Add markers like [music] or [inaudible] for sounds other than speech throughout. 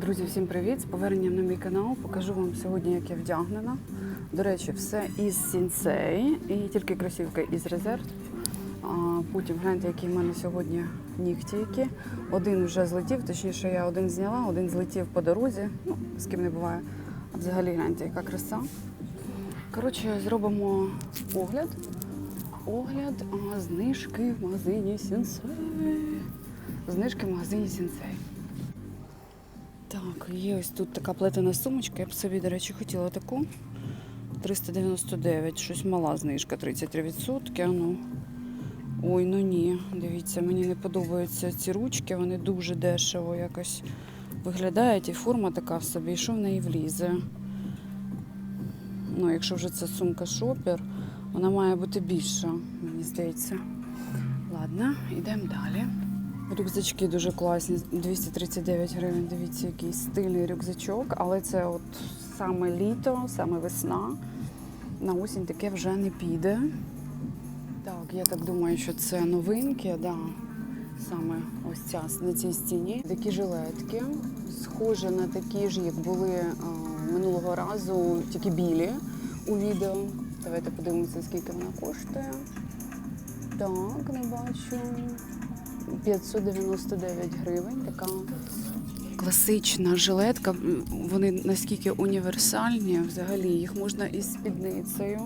Друзі, всім привіт! З поверненням на мій канал. Покажу вам сьогодні, як я вдягнена. До речі, все із сінсей і тільки кросівки із резерв. А потім гляньте, які в мене сьогодні нігті які. Один вже злетів, точніше, я один зняла, один злетів по дорозі. Ну, з ким не буває. А взагалі гляньте, яка краса. Коротше, зробимо огляд. Огляд знижки в магазині Сінсей. Знижки в магазині Сінсей. Так, є ось тут така плетена сумочка. Я б собі, до речі, хотіла таку. 399, щось мала знижка, 33%. Ну. Ой, ну ні. Дивіться, мені не подобаються ці ручки, вони дуже дешево якось виглядають. І форма така в собі, і що в неї влізе. Ну, якщо вже це сумка шопер, вона має бути більша, мені здається. Ладно, йдемо далі. Рюкзачки дуже класні, 239 гривень. Дивіться, який стильний рюкзачок, але це от саме літо, саме весна. На осінь таке вже не піде. Так, я так думаю, що це новинки, да. саме ось ця на цій стіні. Такі жилетки, схожі на такі ж, як були а, минулого разу, тільки білі у відео. Давайте подивимося, скільки вона коштує. Так, не бачу. 599 гривень. Така класична жилетка. Вони наскільки універсальні, взагалі їх можна із спідницею,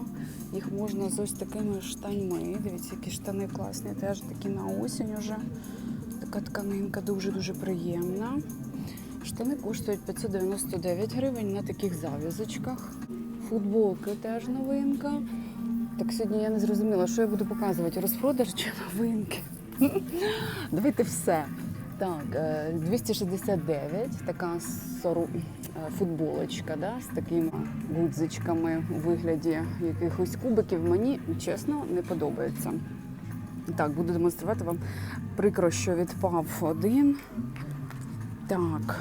їх можна з ось такими штаньми. Дивіться, які штани класні, теж такі на осінь уже. Така тканинка дуже-дуже приємна. Штани коштують 599 гривень на таких зав'язочках. Футболки теж новинка. Так сьогодні я не зрозуміла, що я буду показувати, розпродаж чи новинки. Давайте все. Так, е, 269, така сору, е, футболочка да, з такими гудзичками у вигляді якихось кубиків. Мені, чесно, не подобається. Так, буду демонструвати вам. Прикро, що відпав один. Так,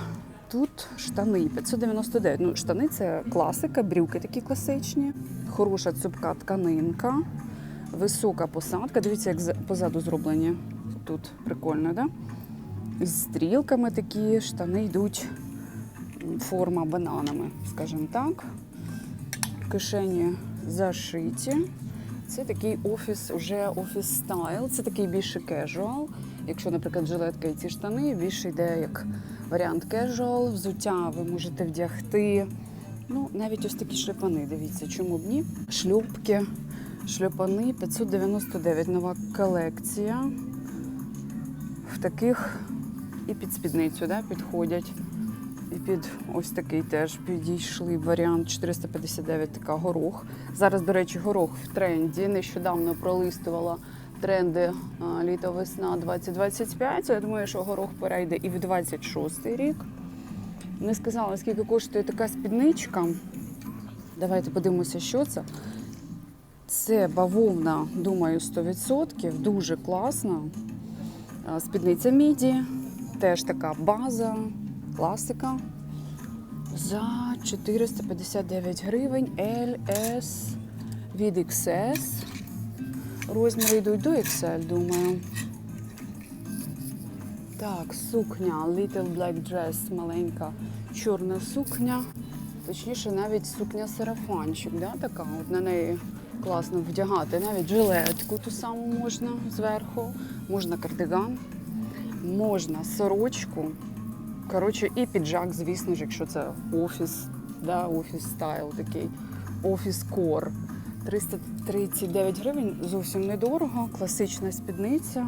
тут штани 599. Ну, штани це класика, брюки такі класичні. Хороша цупка тканинка, висока посадка. Дивіться, як позаду зроблені. Тут прикольно, да? З стрілками такі штани йдуть форма бананами, скажімо так. Кишені зашиті. Це такий офіс, вже офіс стайл. Це такий більше кежуал. Якщо, наприклад, жилетка і ці штани, більше йде як варіант кежуал. Взуття ви можете вдягти. Ну, навіть ось такі шльопани, дивіться, чому б ні. Шльопки, шльопани 599, нова колекція. В таких і під спідницю да, підходять. І під ось такий теж підійшли варіант 459, така горох. Зараз, до речі, горох в тренді. Нещодавно пролистувала тренди літо-весна 2025. Я думаю, що горох перейде і в 26 рік. Не сказала, скільки коштує така спідничка. Давайте подивимося, що це. Це бавовна, думаю, 100%. Дуже класна. Спідниця міді, теж така база, класика. За 459 гривень LS від XS. Розміри йдуть до XL, думаю. Так, сукня, Little Black Dress, маленька чорна сукня. Точніше, навіть сукня сарафанчик, да, така. От на неї класно вдягати. Навіть жилетку ту саму можна зверху, можна кардиган, можна сорочку. Коротше, і піджак, звісно ж, якщо це офіс, да, офіс стайл такий, офіс кор. 339 гривень зовсім недорого, класична спідниця.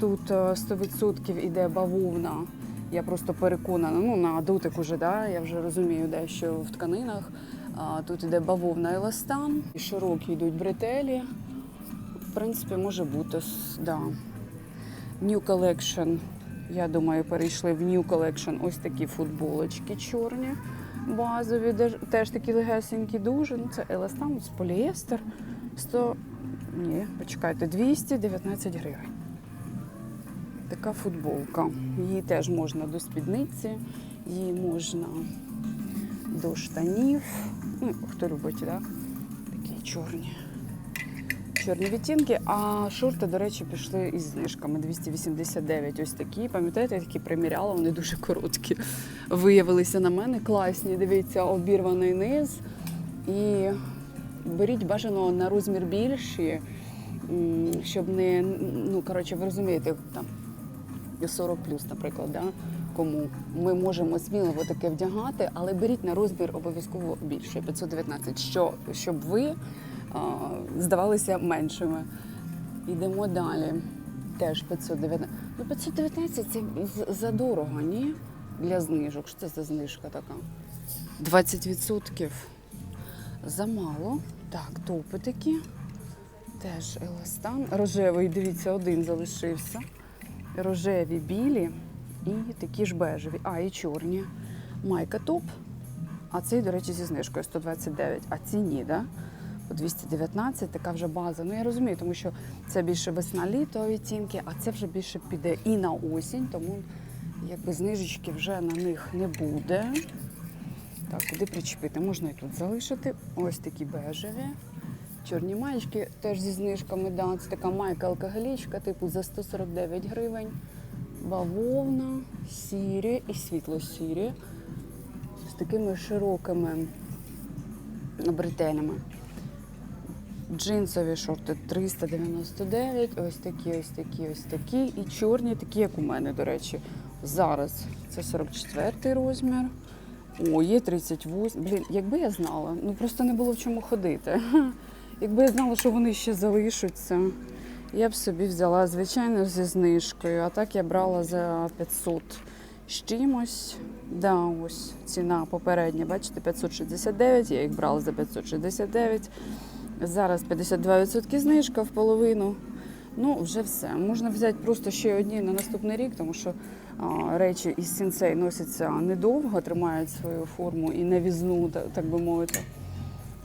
Тут е, 100% іде бавовна. Я просто переконана, ну на дотик уже, да, я вже розумію дещо в тканинах. Тут іде бавовна еластан, і широкі йдуть бретелі. В принципі, може бути. Да. New Collection, я думаю, перейшли в New Collection ось такі футболочки чорні, базові, теж такі легесенькі, дуже. Ну, це еластан, з поліестер. 100, ні, почекайте, 219 гривень. Така футболка. Її теж можна до спідниці, її можна до штанів. Ну, хто любить, да? такі чорні. чорні відтінки, а шорти, до речі, пішли із знижками 289. Ось такі. Пам'ятаєте, я такі приміряла, вони дуже короткі. Виявилися на мене класні. Дивіться, обірваний низ. І беріть бажано на розмір більші, щоб не, ну коротше, ви розумієте, там 40 плюс, наприклад, да? Кому ми можемо сміливо таке вдягати, але беріть на розмір обов'язково більше 519, що, щоб ви а, здавалися меншими. Йдемо далі. Теж 519. Ну, 519 це задорого, ні? Для знижок. Що це за знижка така? 20%. Замало. Так, топи такі. Теж еластан. Рожевий, дивіться, один залишився. Рожеві, білі і такі ж бежеві. А, і чорні. Майка топ. А цей, до речі, зі знижкою 129. А ці ні, да? По 219, така вже база. Ну я розумію, тому що це більше весна-літо відтінки, а це вже більше піде і на осінь, тому якби знижечки вже на них не буде. Так, куди причепити? Можна і тут залишити. Ось такі бежеві. Чорні маєчки теж зі знижками. Да. Це така майка алкоголічка, типу за 149 гривень. Бавовна, сірі і світло-сірі. З такими широкими бретелями. Джинсові шорти 399, ось такі, ось такі, ось такі. І чорні, такі, як у мене, до речі. Зараз це 44 розмір. О, є 38. Блін, якби я знала, ну просто не було в чому ходити. [laughs] Якби я знала, що вони ще залишаться, я б собі взяла, звичайно, зі знижкою. А так я брала за 500 з чимось. Да, ось ціна попередня, бачите, 569, я їх брала за 569. Зараз 52% знижка в половину. Ну, вже все. Можна взяти просто ще одні на наступний рік, тому що а, речі із сінцей носяться недовго, тримають свою форму і новізну, та- так би мовити.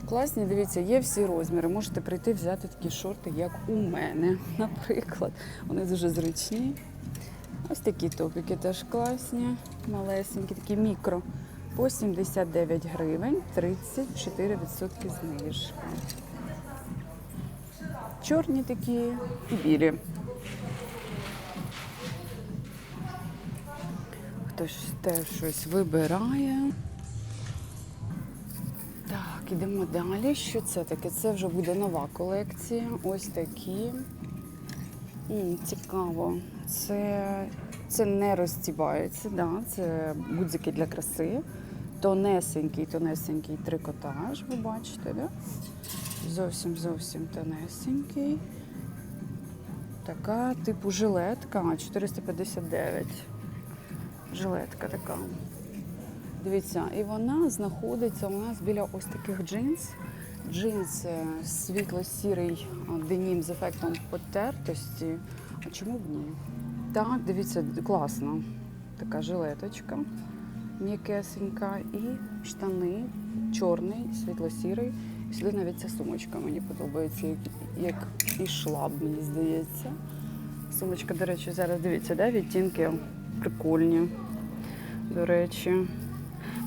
Класні, дивіться, є всі розміри. Можете прийти взяти такі шорти, як у мене, [laughs] наприклад. Вони дуже зручні. Ось такі топики теж класні, малесенькі, такі мікро. По 79 гривень, 34% знижка. Чорні такі і білі. Хтось теж щось вибирає. Так, ідемо далі. Що це таке? Це вже буде нова колекція. Ось такі. М, цікаво. Це, це не розтібається, да? це гудзики для краси. Тонесенький, тонесенький трикотаж, ви бачите, да? Зовсім зовсім тонесенький. Така, типу, жилетка 459. Жилетка така. Дивіться, і вона знаходиться у нас біля ось таких джинс. Джинс е, світло-сірий а, денім з ефектом потертості. А чому б ні? Так, дивіться, класно. Така жилеточка м'якесенька і штани чорний, світло-сірий. І сюди навіть ця сумочка мені подобається, як, як ішла б, мені здається. Сумочка, до речі, зараз дивіться, да, відтінки прикольні. До речі.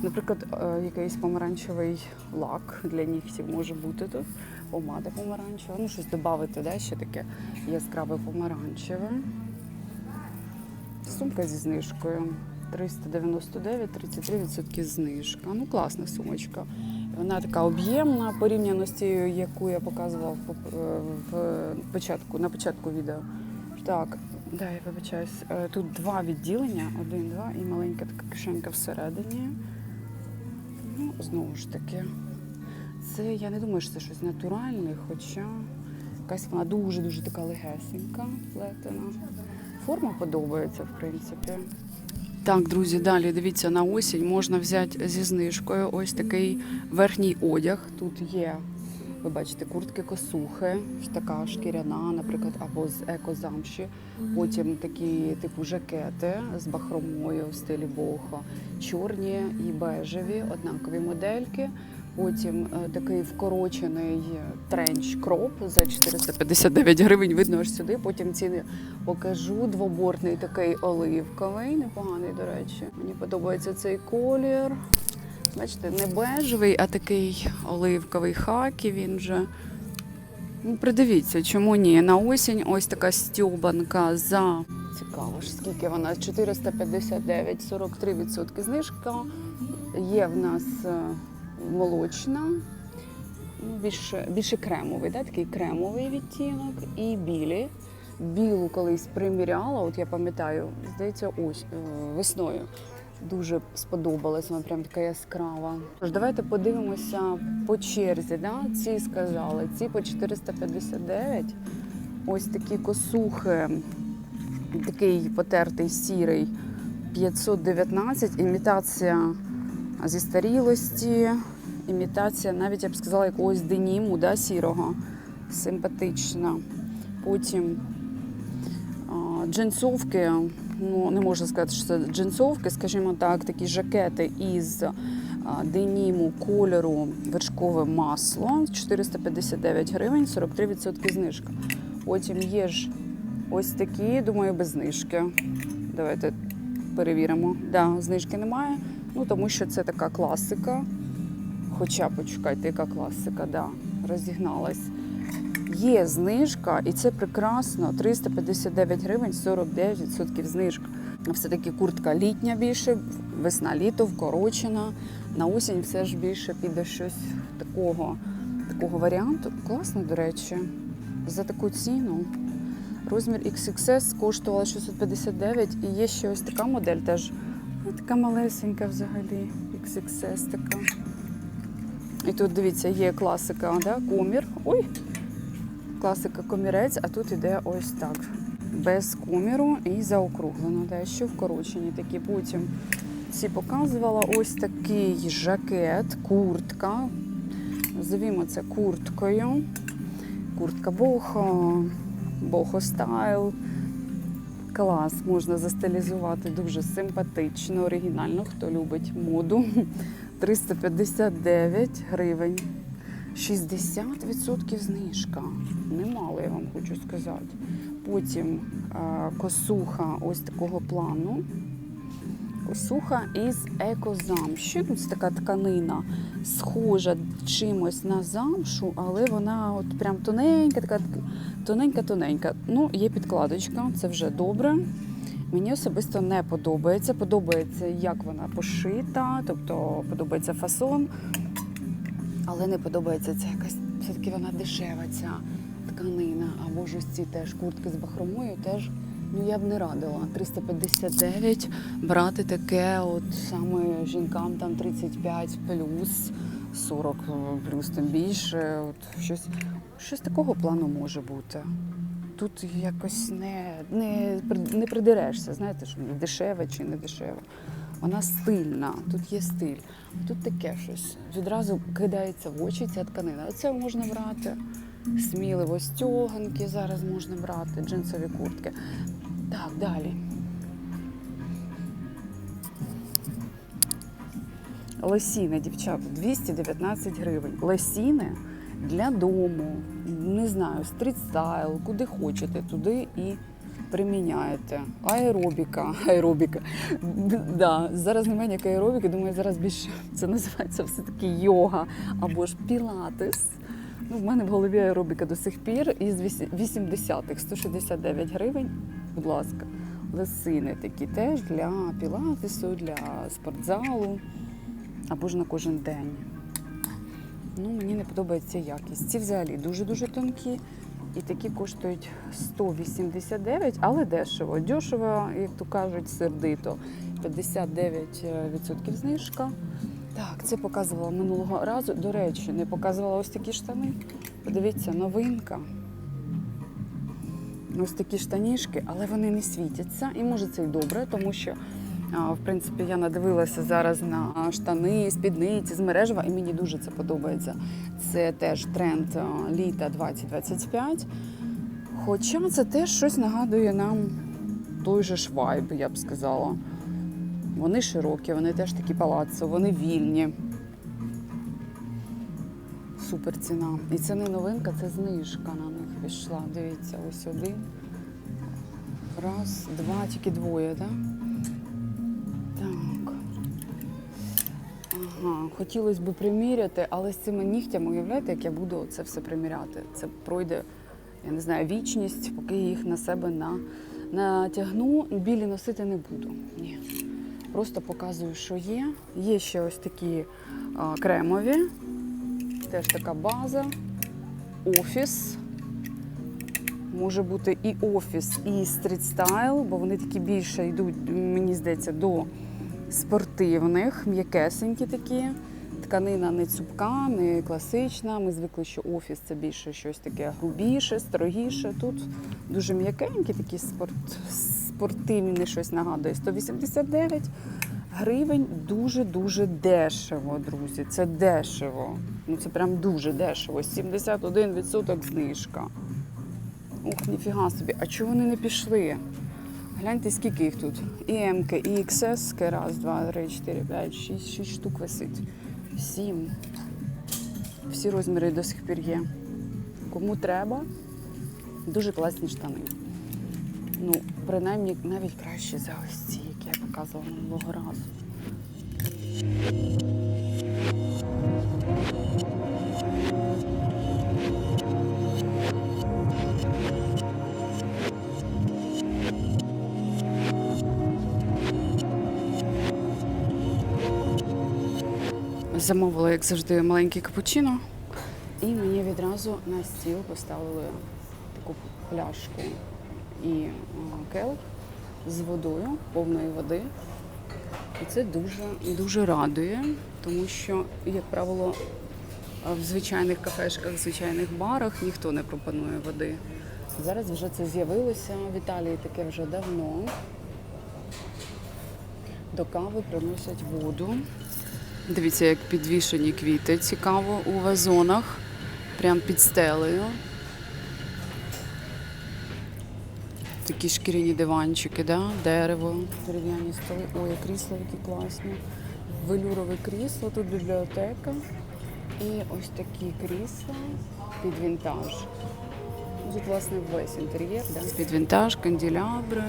Наприклад, е, якийсь помаранчевий лак для нігтів може бути тут. Помада помаранчева. Ну, щось додати, да, ще таке яскраве помаранчеве. Сумка зі знижкою. 399, 33% знижка. Ну, класна сумочка. Вона така об'ємна порівняно з тією, яку я показувала в, е, початку, на початку відео. Так, да, я вибачаюсь. Е, Тут два відділення, один, два і маленька така кишенька всередині. Ну, знову ж таки, це я не думаю, що це щось натуральне, хоча якась вона дуже-дуже така легесенька, плетена. Форма подобається, в принципі. Так, друзі, далі дивіться, на осінь можна взяти зі знижкою ось такий верхній одяг. Тут є, ви бачите, куртки косухи, така шкіряна, наприклад, або з екозамші. Потім такі типу жакети з бахромою в стилі бохо, чорні і бежеві, однакові модельки. Потім е, такий вкорочений тренч кроп за 459 гривень. Видно аж сюди. Потім ціни покажу. Двобортний такий оливковий, непоганий, до речі. Мені подобається цей колір. Бачите, не бежевий, а такий оливковий хакі. Він же Ну, придивіться, чому ні? На осінь ось така стьобанка за цікаво ж, скільки вона 459, 43% знижка. Є в нас е, молочна, більше, більше кремовий, да? такий кремовий відтінок і білі. Білу колись приміряла, от я пам'ятаю, здається, ось е, весною. Дуже сподобалась, вона прям така яскрава. Тож давайте подивимося по черзі. Да? Ці сказали, ці по 459. Ось такі косухи, такий потертий сірий 519, імітація зістарілості, імітація, навіть я б сказала, якогось деніму да, сірого, симпатична. Потім а, джинсовки, ну не можна сказати, що це джинсовки, скажімо так, такі жакети із деніму кольору вершкове масло 459 гривень, 43% знижка. Потім є ж ось такі, думаю, без знижки. Давайте перевіримо. Да, знижки немає. Ну тому що це така класика. Хоча почекайте, яка класика, да, розігналась. Є знижка, і це прекрасно. 359 гривень, 49% знижка. Все-таки куртка літня більше, весна літо, вкорочена. На осінь все ж більше піде щось такого, такого варіанту. Класно, до речі, за таку ціну. Розмір XXS коштувала 659 і є ще ось така модель теж. Ну, така малесенька взагалі. XXS така. І тут дивіться, є класика, да? комір. Ой! Класика комірець, а тут іде ось так. Без коміру і заокруглено. Дещо вкорочені такі. Потім ці показувала ось такий жакет, куртка. Називімо це курткою. Куртка бохо, бохо стайл. Клас, можна застилізувати дуже симпатично, оригінально, хто любить моду. [laughs] 359 гривень. 60% знижка. Немало, я вам хочу сказати. Потім е, косуха ось такого плану. Косуха із екозамші. Це така тканина, схожа чимось на замшу, але вона от прям тоненька, така тоненька-тоненька. Ну, є підкладочка, це вже добре. Мені особисто не подобається. Подобається, як вона пошита, тобто подобається фасон, але не подобається ця якась все-таки вона дешева, ця тканина. Або ж ось ці теж куртки з бахромою теж. Ну я б не радила 359 брати таке, от саме жінкам там 35 плюс, 40 плюс тим більше. От щось, щось такого плану може бути. Тут якось не, не, не придерешся, знаєте, що дешеве чи не дешеве. Вона стильна, тут є стиль. Тут таке щось. Відразу кидається в очі ця тканина. Це можна брати. Сміливо стьоганки зараз можна брати, джинсові куртки. Так, далі. Лосіни, дівчата, 219 гривень. Лосіни для дому. Не знаю, стрітстайл, куди хочете, туди і приміняєте. Аеробіка. Аеробіка. Да, зараз немає ніякої аеробіки, думаю, зараз більше це називається все-таки йога або ж пілатес. Ну, в мене в голові аеробіка до сих пір із 80-х 169 гривень. Будь ласка, лосини такі теж для пілатесу, для спортзалу або ж на кожен день. Ну, мені не подобається якість. Ці взагалі дуже-дуже тонкі. І такі коштують 189, але дешево. Дешево, як то кажуть, сердито. 59% знижка. Так, це показувала минулого разу. До речі, не показувала ось такі штани. Подивіться, новинка. Ось такі штанішки, але вони не світяться. І може це й добре, тому що, в принципі, я надивилася зараз на штани, спідниці з мережева, і мені дуже це подобається. Це теж тренд літа 2025. Хоча це теж щось нагадує нам той же ж вайб, я б сказала. Вони широкі, вони теж такі палаццо, вони вільні. Супер ціна. І це не новинка, це знижка на них пішла. Дивіться, ось один. Раз, два, тільки двоє? Так. Хотілося б приміряти, але з цими нігтями, уявляєте, як я буду це все приміряти? Це пройде, я не знаю, вічність, поки я їх на себе на, натягну. Білі носити не буду. Ні. Просто показую, що є. Є ще ось такі а, кремові, теж така база, офіс. Може бути і офіс, і стрітстайл, бо вони такі більше йдуть, мені здається, до спортивних, м'якесенькі такі. Тканина не цупка, не класична. Ми звикли, що офіс це більше щось таке грубіше, строгіше. Тут дуже м'якенькі, такі спорт, спортивні, щось нагадує. 189 гривень дуже-дуже дешево, друзі. Це дешево. Ну це прям дуже дешево. 71% знижка. Ух, ніфіга собі. А чого вони не пішли? Гляньте, скільки їх тут. І М, і XS, раз, два, три, чотири, п'ять, шість, шість штук висить. Сім. Всі розміри до сих пір є. Кому треба, дуже класні штани. Ну, принаймні, навіть краще за ось ці, які я показувала минулого разу. Замовила, як завжди, маленький капучино. І мені відразу на стіл поставили таку пляшку і е, келих з водою, повної води. І це дуже, дуже радує, тому що, як правило, в звичайних кафешках, в звичайних барах ніхто не пропонує води. Зараз вже це з'явилося в Італії таке вже давно. До кави приносять воду. Дивіться, як підвішені квіти цікаво у вазонах, прям під стелею. Такі шкіряні диванчики, да? дерево, дерев'яні столи. Ой, крісла які класні. Велюрове крісло, тут бібліотека. І ось такі крісла під вінтаж. Тут, власне, весь інтер'єр. Да? Під вінтаж, канделябри.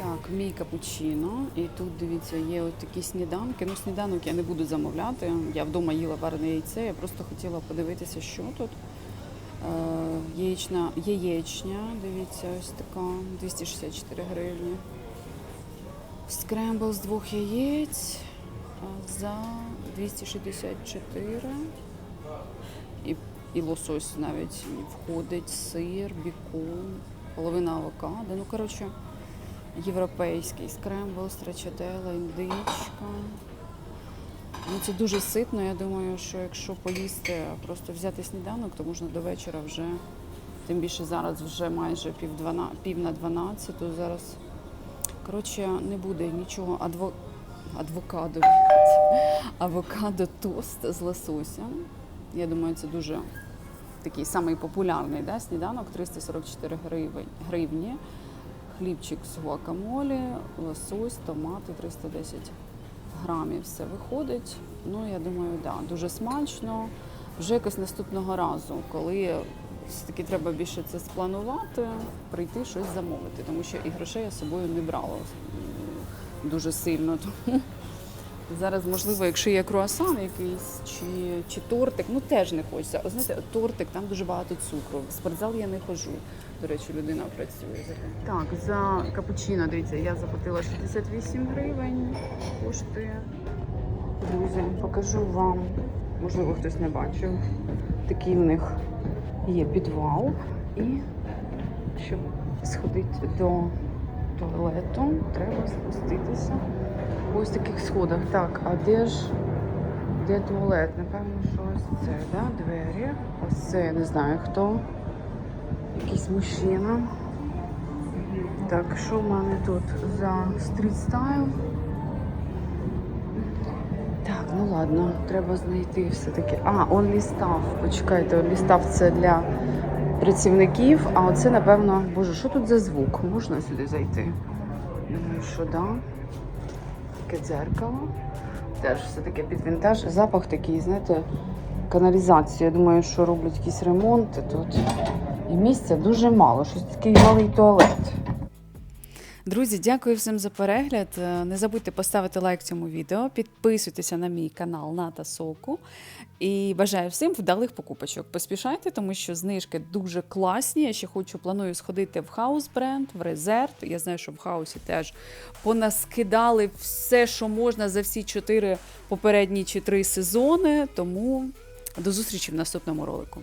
Так, мій капучино. І тут, дивіться, є от такі сніданки. Ну, сніданок я не буду замовляти. Я вдома їла варене яйце. Я просто хотіла подивитися, що тут. Е, яєчна, яєчня, дивіться, ось така, 264 гривні. Скрембл з двох яєць за 264. І, і лосось навіть входить, сир, бікон, половина авокадо. Ну, коротше, європейський скрембл, страчателла, індичка. Ну, це дуже ситно. Я думаю, що якщо поїсти, просто взяти сніданок, то можна до вечора вже. Тим більше зараз вже майже пів, двана, пів на 12, то зараз. Коротше, не буде нічого адво, адвокадо. [laughs] Авокадо тост з лососем. Я думаю, це дуже такий самий популярний да, сніданок 344 гривень, гривні. Хлібчик з гуакамолі, лосось, томати 310 грамів все виходить. Ну, я думаю, да, дуже смачно. Вже якось наступного разу, коли все-таки треба більше це спланувати, прийти щось замовити, тому що і грошей я з собою не брала дуже сильно. [laughs] Тому зараз, можливо, якщо є круасан якийсь чи, чи тортик, ну теж не хочеться. О, знаєте, тортик, там дуже багато цукру. В спортзал я не ходжу. До речі, людина працює за. Так, за капучино, дивіться, я заплатила 68 гривень. Коштує. Друзі, покажу вам. Можливо, хтось не бачив. Такий в них є підвал. І щоб сходити до туалету, треба спуститися по ось таких сходах. Так, а де ж де туалет? Напевно, що ось це, да? двері. Ось це я не знаю хто. Якийсь мужчина. Так, що в мене тут за стріт стайл? Так, ну ладно, треба знайти все-таки. А, онлістав. Почекайте, онлістав це для працівників, а оце, напевно, боже, що тут за звук? Можна сюди зайти? Думаю, що да. Таке дзеркало. Теж все таке під вінтаж. Запах такий, знаєте, каналізація. Я думаю, що роблять якісь ремонти тут. І місця дуже мало. Щось такий малий туалет. Друзі, дякую всім за перегляд. Е, Не забудьте поставити лайк цьому відео, підписуйтеся на мій канал Ната Соку. І бажаю всім вдалих покупочок. Поспішайте, тому що знижки дуже класні. Я ще хочу планую сходити в хаус бренд, в резерв. Я знаю, що в хаусі теж понаскидали все, що можна за всі чотири попередні чи три сезони. Тому до зустрічі в наступному ролику.